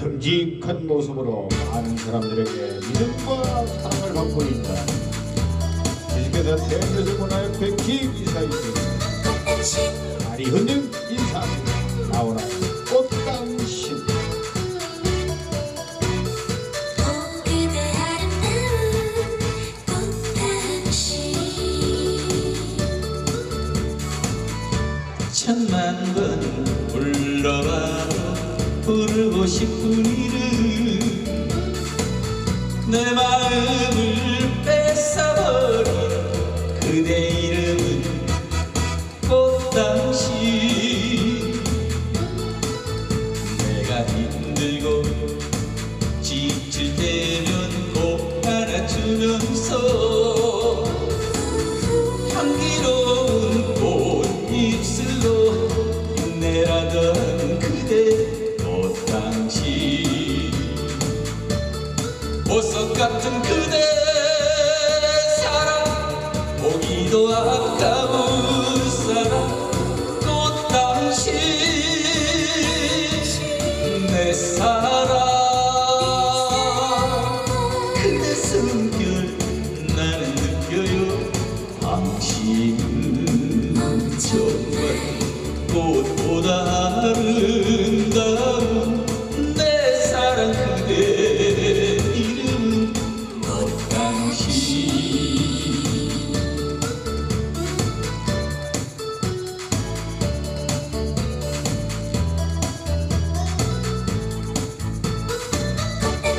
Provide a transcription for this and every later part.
듬직한 모습으로 많은 사람들에게 믿음과 사랑을 받고 있다. 주식회사 대표적 문화의 백희 이사이십니다. 다리 흔들 인사합니다. 나오라 꽃당신 천만 번 불러봐도 부르고 싶은 이름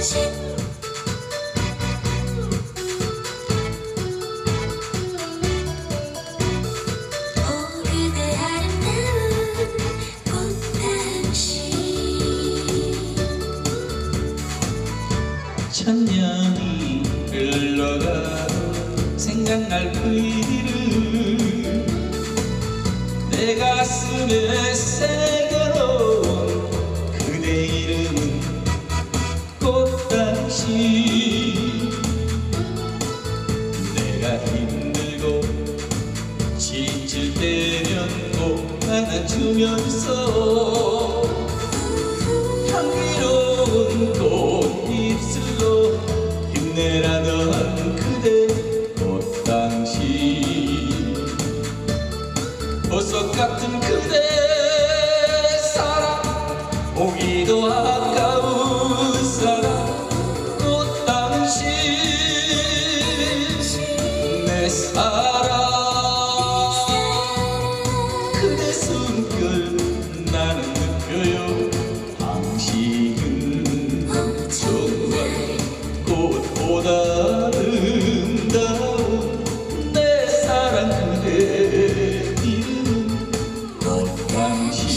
신 천년이 흘러가도 생각날 그 이름 내 가슴에 새겨놓은 그대 이름은 꽃당신 내가 힘들고 지칠 때면 꼭 안아주면서 사랑 그대 숨결 나는 느껴요. 당신은 정말 꽃보다 아름다운 내 사랑 그대 이름은 꽃당신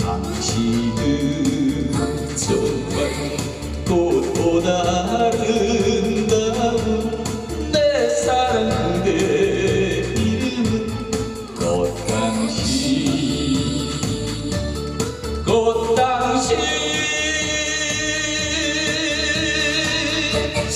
당신은 정말